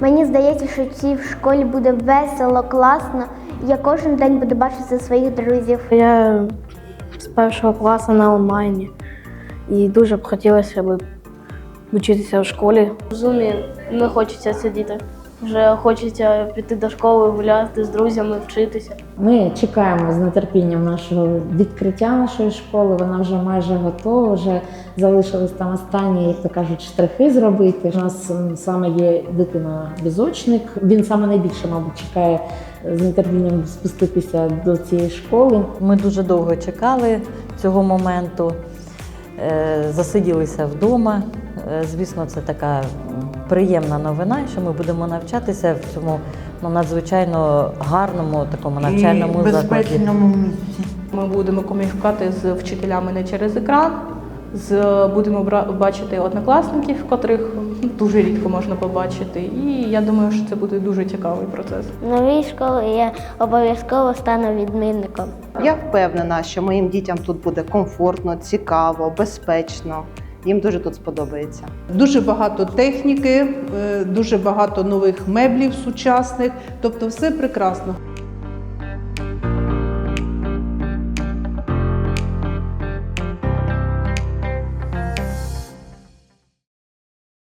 Мені здається, що цій в школі буде весело, класно. Я кожен день буду бачити своїх друзів. Я з першого класу на онлайні. І дуже б хотілося б вчитися в школі. В зумі не хочеться сидіти. Вже хочеться піти до школи, гуляти з друзями, вчитися. Ми чекаємо з нетерпінням нашого відкриття нашої школи. Вона вже майже готова. Вже залишились там останні, як то кажуть, штрихи зробити. У нас саме є дитина-візочник. Він саме найбільше, мабуть, чекає з нетерпінням спуститися до цієї школи. Ми дуже довго чекали цього моменту, е, засиділися вдома. Е, Звісно, це така приємна новина, що ми будемо навчатися в цьому ну, надзвичайно гарному такому навчальному і закладі. безпечному місці. Ми будемо комунікувати з вчителями не через екран. З будемо бра- бачити однокласників, котрих дуже рідко можна побачити. І я думаю, що це буде дуже цікавий процес. В новій школі я обов'язково стану відмінником. Я впевнена, що моїм дітям тут буде комфортно, цікаво, безпечно. Їм дуже тут сподобається. Дуже багато техніки, е, дуже багато нових меблів сучасних, тобто все прекрасно.